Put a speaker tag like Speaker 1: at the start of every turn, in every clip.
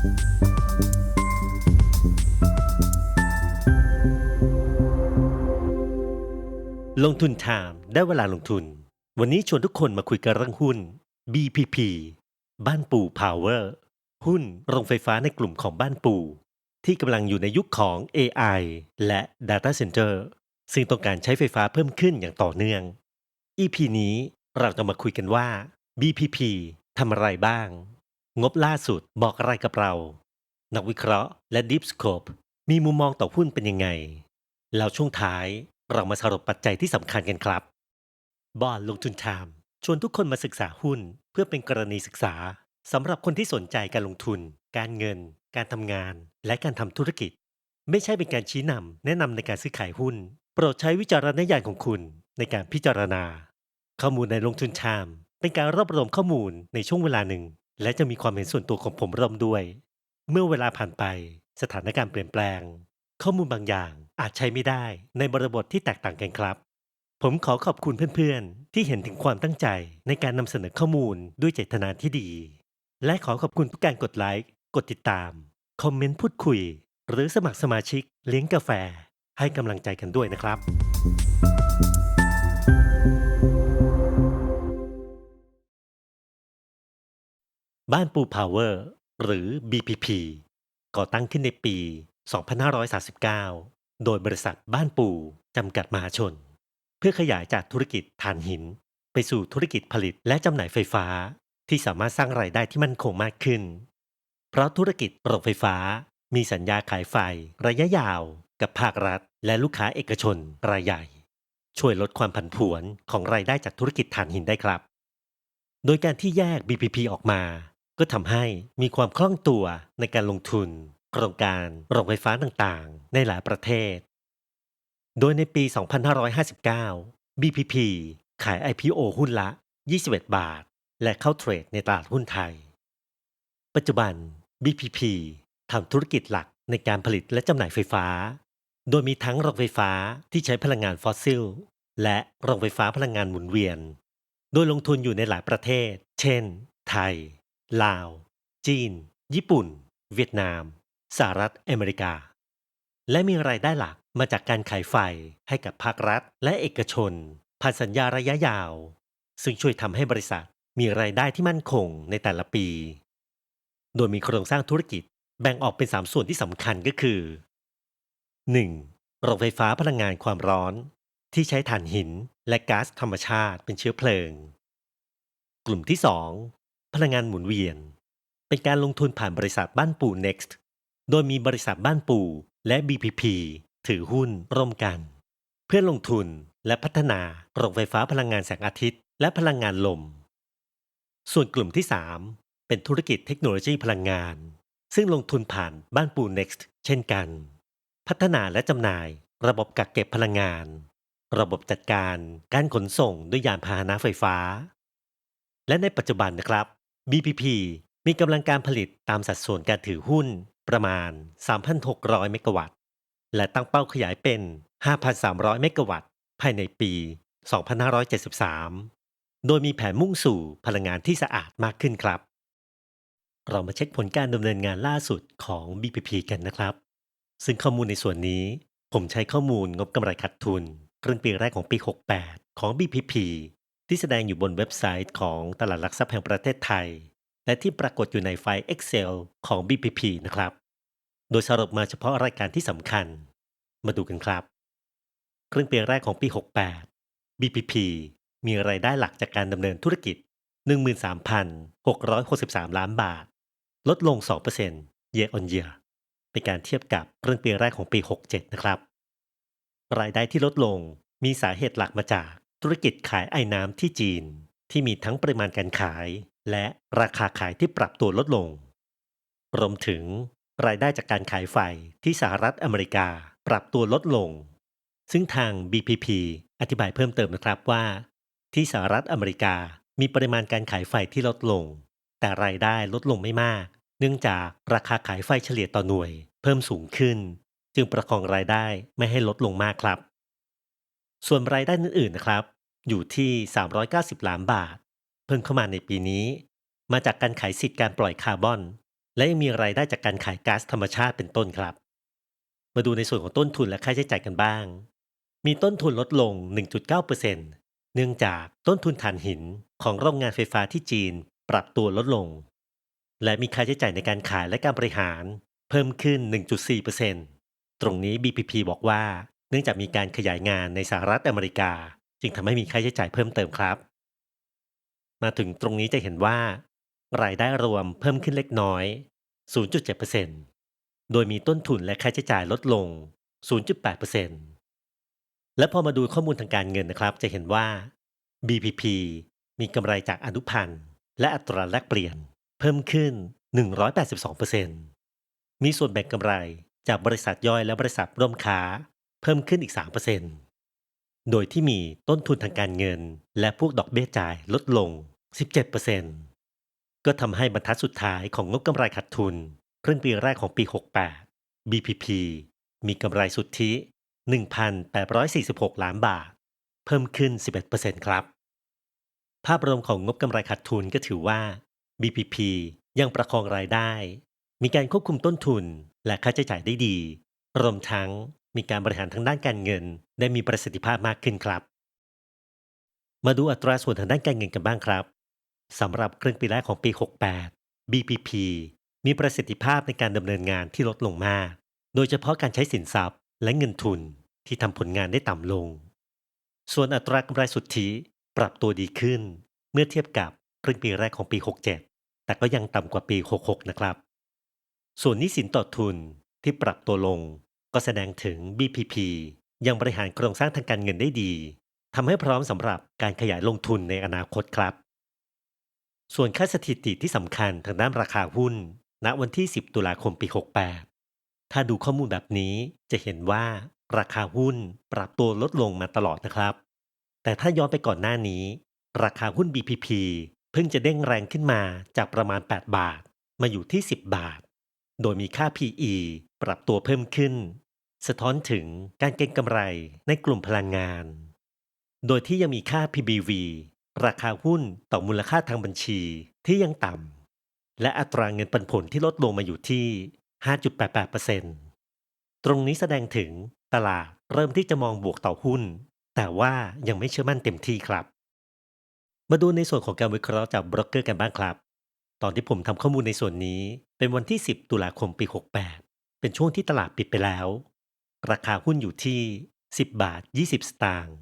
Speaker 1: ลงทุนไทม์ได้เวลาลงทุน วันนี้ชวนทุกคนมาคุยกันเรื่องหุ้น BPP บ้านปู่ Power หุ้นโรงไฟฟ้าในกลุ่มของบ้านปู่ ที่กำลังอยู่ในยุคของ AI และ Data Center ซึ่งต้องการใช้ไฟฟ้าเพิ่มขึ้นอย่างต่อเนื่อง EP นี้เราจะมาคุยกันว่า BPP ทำอะไรบ้าง งบล่าสุดบอกอะไรกับเรา นักวิเคราะห์และ Deep Scope มีมุมมองต่อหุ้นเป็นยังไง แล้วช่วงท้ายเรามาสรุปปัจจัยที่สำคัญกันครับ บอลลงทุนไทม์ชวนทุกคนมาศึกษาหุ้น เพื่อเป็นกรณีศึกษาสำหรับคนที่สนใจการลงทุน การเงิน การทำงาน และการทำธุรกิจ ไม่ใช่เป็นการชี้นำแนะนำในการซื้อขายหุ้น โปรดใช้วิจารณญาณของคุณในการพิจารณา ข้อมูลในลงทุนไทม์เป็นการรวบรวมข้อมูลในช่วงเวลาหนึ่ง และจะมีความเห็นส่วนตัวของผมร่วมด้วย เมื่อเวลาผ่านไป สถานการณ์เปลี่ยนแปลง ข้อมูลบางอย่างอาจใช้ไม่ได้ในบริบทที่แตกต่างกันครับ ผมขอขอบคุณเพื่อนๆ ที่เห็นถึงความตั้งใจในการนำเสนอข้อมูลด้วยเจตนาที่ดี และขอขอบคุณทุกการกดไลค์กดติดตาม คอมเมนต์พูดคุย หรือสมัครสมาชิกเลี้ยงกาแฟ ให้กำลังใจกันด้วยนะครับ บ้านปูพาวเวอร์ หรือ BPP ก่อตั้งขึ้นในปี 2539 โดยบริษัทบ้านปูจำกัดมหาชน เพื่อขยายจากธุรกิจถ่านหิน ไปสู่ธุรกิจผลิตและจำหน่ายไฟฟ้า ที่สามารถสร้างรายได้ที่มั่นคงมากขึ้น เพราะธุรกิจโรงไฟฟ้า มีสัญญาขายไฟระยะยาว กับภาครัฐ และลูกค้าเอกชนรายใหญ่ ช่วยลดความผันผวนของรายได้จากธุรกิจถ่านหินได้ครับ โดยการที่แยก BPP ออกมา ก็ทำให้มีความคล่องตัวในการลงทุน โครงการโรงไฟฟ้าต่างๆ ในหลายประเทศ โดยในปี 2559 BPP ขาย IPO หุ้นละ 21 บาท และเข้าเทรดในตลาดหุ้นไทย ปัจจุบัน BPP ทำธุรกิจหลักในการผลิตและจำหน่ายไฟฟ้า โดยมีทั้งโรงไฟฟ้าที่ใช้พลังงานฟอสซิล และโรงไฟฟ้าพลังงานหมุนเวียน โดยลงทุนอยู่ในหลายประเทศ เช่น ไทย ลาว จีน ญี่ปุ่น เวียดนาม สหรัฐอเมริกา และมีรายได้หลักมาจากการขายไฟให้กับภาครัฐและเอกชน ผ่านสัญญาระยะยาว ซึ่งช่วยทำให้บริษัทมีรายได้ที่มั่นคงในแต่ละปี โดยมีโครงสร้างธุรกิจแบ่งออกเป็น 3 ส่วนที่สำคัญก็คือ 1. โรงไฟฟ้าพลังงานความร้อน ที่ใช้ถ่านหินและก๊าซธรรมชาติเป็นเชื้อเพลิง กลุ่มที่ 2 พลังงานหมุนเวียน เป็นการลงทุนผ่านบริษัทบ้านปู Next โดยมีบริษัทบ้านปูและ BPP ถือหุ้นร่วมกัน เพื่อลงทุนและพัฒนาโรงไฟฟ้าพลังงานแสงอาทิตย์ และพลังงานลม ส่วนกลุ่มที่ 3 เป็นธุรกิจเทคโนโลยีพลังงาน ซึ่งลงทุนผ่านบ้านปู Next เช่นกัน พัฒนาและจำหน่ายระบบกักเก็บพลังงาน ระบบจัดการการขนส่งด้วยยานพาหนะไฟฟ้า และในปัจจุบันนะครับ BPP มีกำลังการผลิตตามสัดส่วนการถือหุ้นประมาณ 3,600 เมกะวัตต์ และตั้งเป้าขยายเป็น 5,300 เมกะวัตต์ ภายในปี 2573 โดยมีแผนมุ่งสู่พลังงานที่สะอาดมากขึ้นครับ เรามาเช็คผลการดำเนินงานล่าสุดของ BPP กันนะครับ ซึ่งข้อมูลในส่วนนี้ ผมใช้ข้อมูลงบกำไรขาดทุนครึ่งปีแรกของปี 68 ของ BPP ที่แสดงอยู่บนเว็บไซต์ของตลาดหลักทรัพย์แห่งประเทศไทย และที่ปรากฏอยู่ในไฟล์ Excel ของ BPP นะครับ โดยสรุปมาเฉพาะรายการที่สำคัญ มาดูกันครับ ครึ่งปีแรกของปี 68 BPP มีรายได้หลักจากการดำเนินธุรกิจ 13,663 ล้านบาท ลดลง 2% year on year เป็นการเทียบกับครึ่งปีแรกของปี 67 นะครับ รายได้ที่ลดลงมีสาเหตุหลักมาจาก ธุรกิจขายไอ้น้ำที่จีน ที่มีทั้งปริมาณการขาย และราคาขายที่ปรับตัวลดลง รวมถึงรายได้จากการขายไฟที่สหรัฐอเมริกาปรับตัวลดลง ซึ่งทาง BPP อธิบายเพิ่มเติมนะครับว่า ที่สหรัฐอเมริกามีปริมาณการขายไฟที่ลดลง แต่รายได้ลดลงไม่มาก เนื่องจากราคาขายไฟเฉลี่ยต่อหน่วย เพิ่มสูงขึ้น จึงประคองรายได้ไม่ให้ลดลงมากครับ ส่วนรายได้อื่นๆนะครับ อยู่ที่ 390 ล้านบาท เพิ่มเข้ามาในปีนี้ มาจากการขายสิทธิ์การปล่อยคาร์บอน และยังมีรายได้จากการขายก๊าซธรรมชาติเป็นต้นครับ มาดูในส่วนของต้นทุนและค่าใช้จ่ายกันบ้าง มีต้นทุนลดลง 1.9%เนื่องจากต้นทุนถ่านหินของโรงงานไฟฟ้าที่จีนปรับตัวลดลง และมีค่าใช้จ่ายในการขายและการบริหารเพิ่มขึ้น 1.4%ตรงนี้ BPP บอกว่า เนื่องจากมีการขยายงานในสหรัฐอเมริกา จึงทำให้มีค่าใช้จ่ายเพิ่มเติมครับ มาถึงตรงนี้จะเห็นว่า รายได้รวมเพิ่มขึ้นเล็กน้อย 0.7%โดยมีต้นทุนและค่าใช้จ่ายลดลง 0.8%และพอมาดูข้อมูลทางการเงินนะครับ จะเห็นว่า BPP มีกำไรจากอนุพันธ์และอัตราแลกเปลี่ยนเพิ่มขึ้น 182%มีส่วนแบ่งกำไรจากบริษัทย่อยและบริษัทร่วมค้า เพิ่มขึ้นอีก 3% โดยที่มีต้นทุนทางการเงิน และพวกดอกเบี้ยจ่ายลดลง 17%ก็ทำให้บรรทัดสุดท้ายของงบกำไรขาดทุน ครึ่งปีแรกของปี 68 BPP มีกำไรสุทธิ 1,846 ล้านบาท เพิ่มขึ้น 11%ครับ ภาพรวมของงบกำไรขาดทุนก็ถือว่า BPP ยังประคองรายได้ มีการควบคุมต้นทุนและค่าใช้จ่ายได้ดี รวมทั้ง มีการบริหารทางด้านการเงิน ได้มีประสิทธิภาพมากขึ้นครับ มาดูอัตราส่วนทางด้านการเงินกันบ้างครับสำหรับครึ่งปีแรกของปี 68 BPP มีประสิทธิภาพในการดำเนินงานที่ลดลงมาก โดยเฉพาะการใช้สินทรัพย์และเงินทุนที่ทำผลงานได้ต่ำลง ส่วนอัตรากำไรสุทธิปรับตัวดีขึ้น เมื่อเทียบกับครึ่งปีแรกของปี 67 แต่ก็ยังต่ำกว่าปี 66 นะครับ ส่วนนี้สินต่อทุนที่ปรับตัวลง ก็แสดงถึง BPP ยังบริหารโครงสร้างทางการเงินได้ดีทำให้พร้อมสำหรับการขยายลงทุนในอนาคตครับ ส่วนค่าสถิติที่สำคัญทางด้านราคาหุ้น ณวันที่ 10 ตุลาคมปี 68 ถ้าดูข้อมูลแบบนี้จะเห็นว่าราคาหุ้นปรับตัวลดลงมาตลอดนะครับ แต่ถ้าย้อนไปก่อนหน้านี้ ราคาหุ้น BPP เพิ่งจะเด้งแรงขึ้นมาจากประมาณ 8 บาท มาอยู่ที่ 10 บาท โดยมีค่า PE ปรับตัวเพิ่มขึ้น สะท้อนถึงการเก็งกำไรในกลุ่มพลังงาน โดยที่ยังมีค่า PBV ราคาหุ้นต่อมูลค่าทางบัญชีที่ยังต่ำและอัตราเงินปันผลที่ลดลงมาอยู่ที่ 5.88%ตรงนี้แสดงถึงตลาดเริ่มที่จะมองบวกต่อหุ้น แต่ว่ายังไม่เชื่อมั่นเต็มที่ครับ มาดูในส่วนของการวิเคราะห์จากบล็อกเกอร์กันบ้างครับ ตอนที่ผมทำข้อมูลในส่วนนี้ เป็นวันที่ 10 ตุลาคมปี 68 เป็นช่วงที่ตลาดปิดไปแล้ว ราคาหุ้นอยู่ที่ 10 บาท 20 สตางค์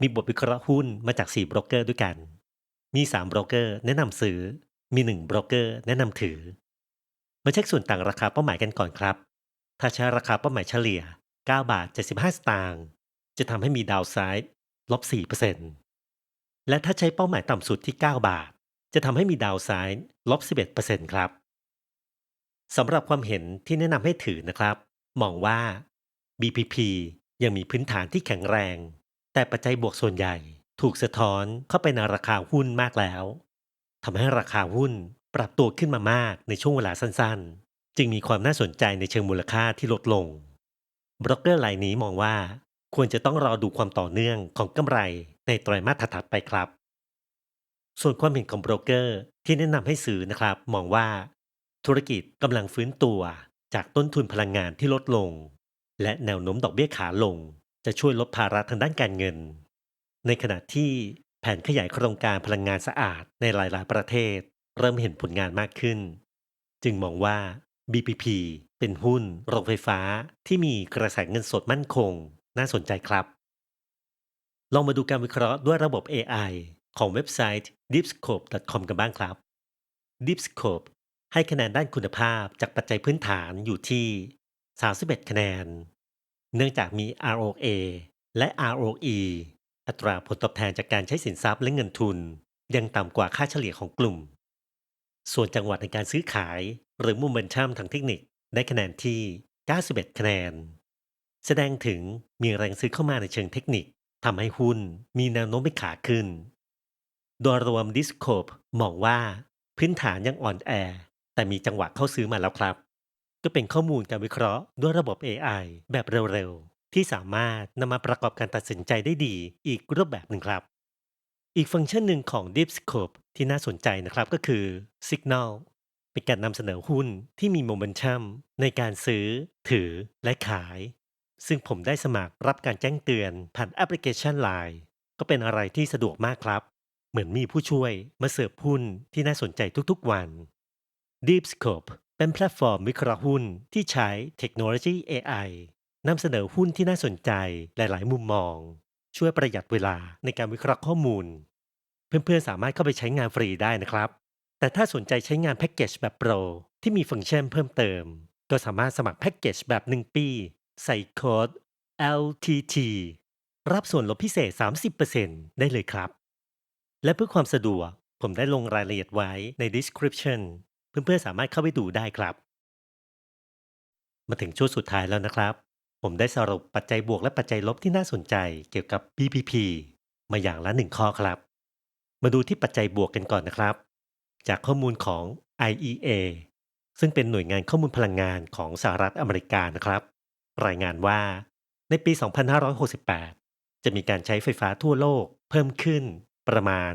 Speaker 1: มีบทวิเคราะห์หุ้นมาจาก 4บล็อกเกอร์ด้วยกัน มี 3บล็อกเกอร์แนะนำซื้อ มี 1บล็อกเกอร์แนะนำถือ มาเช็คส่วนต่างราคาเป้าหมายกันก่อนครับ ถ้าใช้ราคาเป้าหมายเฉลี่ย 9 บาท 75 สตางค์จะทำให้มีดาวไซด์ลบ4%และถ้าใช้เป้าหมายต่ำสุดที่ 9 บาท จะทำให้มีดาวไซด์ลบ 11%ครับสำหรับความเห็นที่แนะนำให้ถือนะครับ มองว่า BPP ยังมีพื้นฐานที่แข็งแรง แต่ปัจจัยบวกส่วนใหญ่ถูกสะท้อนเข้าไปในราคาหุ้นมากแล้วทำให้ราคาหุ้นปรับตัวขึ้นมามากในช่วงเวลาสั้นๆ จึงมีความน่าสนใจในเชิงมูลค่าที่ลดลง บล็อกเกอร์รายนี้มองว่า ควรจะต้องรอดูความต่อเนื่องของกำไรในไตรมาสถัดไปครับ ส่วนความเห็นของโบรกเกอร์ที่แนะนำให้ซื้อนะครับ มองว่า ธุรกิจกำลังฟื้นตัวจากต้นทุนพลังงานที่ลดลง และแนวโน้มดอกเบี้ยขาลง จะช่วยลดภาระทางด้านการเงิน ในขณะที่แผนขยายโครงการพลังงานสะอาดในหลาย ๆ ประเทศ เริ่มเห็นผลงานมากขึ้น จึงมองว่า BPP เป็นหุ้นโรงไฟฟ้าที่มีกระแสเงินสดมั่นคง น่าสนใจครับ ลองมาดูการวิเคราะห์ด้วยระบบ AI ของเว็บไซต์ deepscope.com กันบ้างครับ Deepscope ให้คะแนนด้านคุณภาพจากปัจจัยพื้นฐานอยู่ที่ 31 คะแนน เนื่องจากมี ROA และ ROE อัตราผลตอบแทนจากการใช้สินทรัพย์และเงินทุน ยังต่ำกว่าค่าเฉลี่ยของกลุ่ม ส่วนจังหวัดในการซื้อขาย หรือมุมเมนชัมทางเทคนิคได้คะแนนที่ 91 คะแนน แสดงถึงมีแรงซื้อเข้ามาในเชิงเทคนิคทำให้หุ้นมีแนวโน้มไปขาขึ้น โดยรวมดิสโคปมองว่าพื้นฐานยังอ่อนแอ แต่มีจังหวะเข้าซื้อมาแล้วครับ ก็เป็นข้อมูลการวิเคราะห์ด้วยระบบ AI แบบเร็วๆ ที่สามารถนำมาประกอบการตัดสินใจได้ดีอีกรูปแบบหนึ่งครับ อีกฟังก์ชันหนึ่งของ Deep Scope ที่น่าสนใจนะครับก็คือ Signal เป็นการนำเสนอหุ้นที่มีโมเมนตัมในการซื้อ ถือและขาย ซึ่งผมได้สมัครรับการแจ้งเตือนผ่านแอปพลิเคชัน Line ก็เป็นอะไรที่สะดวกมากครับ เหมือนมีผู้ช่วยมาเสิร์ฟหุ้นที่น่าสนใจทุกๆวัน Deep Scope เป็นแพลตฟอร์มวิเคราะห์หุ้นที่ใช้เทคโนโลยี AI นำเสนอหุ้นที่น่าสนใจหลายๆ มุมมอง ช่วยประหยัดเวลาในการวิเคราะห์ข้อมูล เพื่อนๆ สามารถเข้าไปใช้งานฟรีได้นะครับ แต่ถ้าสนใจใช้งานแพ็กเกจแบบโปร ที่มีฟังก์ชันเพิ่มเติม ก็สามารถสมัครแพ็กเกจแบบ 1 ปี ใส่โค้ด LTT รับส่วนลดพิเศษ 30%ได้เลยครับ และเพื่อความสะดวก ผมได้ลงรายละเอียดไว้ใน description เพื่อนๆสามารถเข้าไปดูได้ครับ มาถึงช่วงสุดท้ายแล้วนะครับ ผมได้สรุปปัจจัยบวกและปัจจัยลบที่น่าสนใจเกี่ยวกับ BPP มาอย่างละหนึ่งข้อครับ มาดูที่ปัจจัยบวกกันก่อนนะครับ จากข้อมูลของ IEA ซึ่งเป็นหน่วยงานข้อมูลพลังงานของสหรัฐอเมริกานะครับ รายงานว่าในปี 2568 จะมีการใช้ไฟฟ้าทั่วโลกเพิ่มขึ้น ประมาณ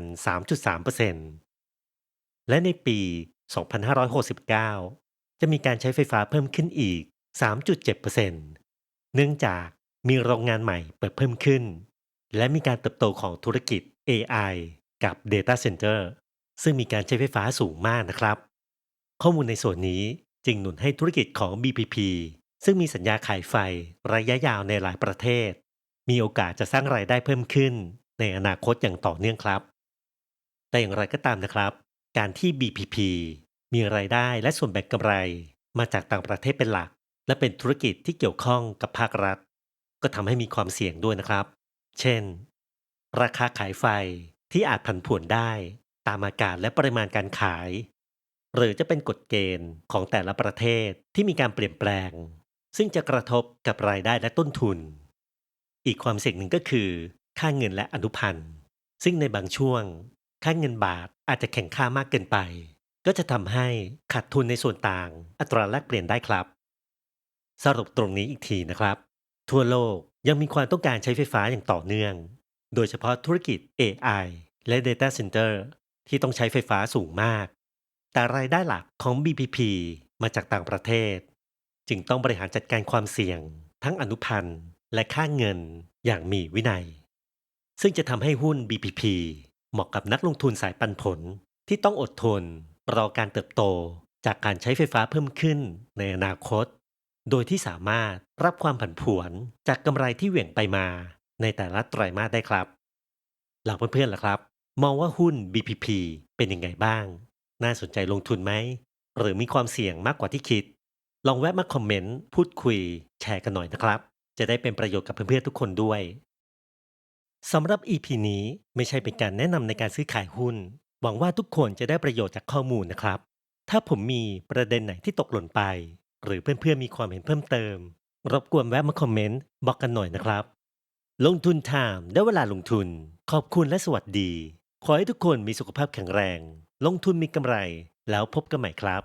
Speaker 1: 3.3%และในปี 2569 จะมีการใช้ไฟฟ้าเพิ่มขึ้นอีก 3.7%เนื่องจากมีโรงงานใหม่เปิดเพิ่มขึ้น และมีการเติบโตของธุรกิจ AI กับ Data Center ซึ่งมีการใช้ไฟฟ้าสูงมากนะครับ ข้อมูลในส่วนนี้จึงหนุนให้ธุรกิจของ BPP ซึ่งมีสัญญาขายไฟระยะยาวในหลายประเทศ มีโอกาสจะสร้างรายได้เพิ่มขึ้น ในอนาคตอย่างต่อเนื่องครับ แต่อย่างไรก็ตามนะครับ การที่ BPP มีรายได้และส่วนแบ่งกำไรมาจากต่างประเทศเป็นหลัก และเป็นธุรกิจที่เกี่ยวข้องกับภาครัฐ ก็ทำให้มีความเสี่ยงด้วยนะครับ เช่น ราคาขายไฟที่อาจผันผวนได้ตามอากาศและปริมาณการขาย หรือจะเป็นกฎเกณฑ์ของแต่ละประเทศที่มีการเปลี่ยนแปลง ซึ่งจะกระทบกับรายได้และต้นทุน อีกความเสี่ยงหนึ่งก็คือ ค่าเงินและอนุพันธ์ ซึ่งในบางช่วง ค่าเงินบาทอาจจะแข็งค่ามากเกินไป ก็จะทำให้ขาดทุนในส่วนต่าง อัตราแลกเปลี่ยนได้ครับ สรุปตรงนี้อีกทีนะครับ ทั่วโลกยังมีความต้องการใช้ไฟฟ้าอย่างต่อเนื่อง โดยเฉพาะธุรกิจ AI และ Data Center ที่ต้องใช้ไฟฟ้าสูงมาก แต่รายได้หลักของ BPP มาจากต่างประเทศ จึงต้องบริหารจัดการความเสี่ยง ทั้งอนุพันธ์และค่าเงินอย่างมีวินัย ซึ่งจะทำให้หุ้น BPP เหมาะกับนักลงทุนสายปันผลที่ต้องอดทน รอการเติบโต จากการใช้ไฟฟ้าเพิ่มขึ้นในอนาคต โดยที่สามารถรับความผันผวนจากกำไรที่เหวี่ยงไปมาในแต่ละไตรมาสได้ครับเหล่าเพื่อนๆล่ะครับ มองว่าหุ้น BPP เป็นยังไงบ้าง น่าสนใจลงทุนไหม หรือมีความเสี่ยงมากกว่าที่คิด ลองแวะมาคอมเมนต์ พูดคุย แชร์กันหน่อยนะครับ จะได้เป็นประโยชน์กับเพื่อนๆทุกคนด้วย สำหรับ EP นี้ไม่ใช่เป็นการแนะนำในการซื้อขายหุ้น หวังว่าทุกคนจะได้ประโยชน์จากข้อมูลนะครับ ถ้าผมมีประเด็นไหนที่ตกหล่นไป หรือเพื่อนๆมีความเห็นเพิ่มเติม รบกวนแวะมาคอมเมนต์บอกกันหน่อยนะครับ ลงทุนไทม์ได้เวลาลงทุน ขอบคุณและสวัสดี ขอให้ทุกคนมีสุขภาพแข็งแรง ลงทุนมีกำไร แล้วพบกันใหม่ครับ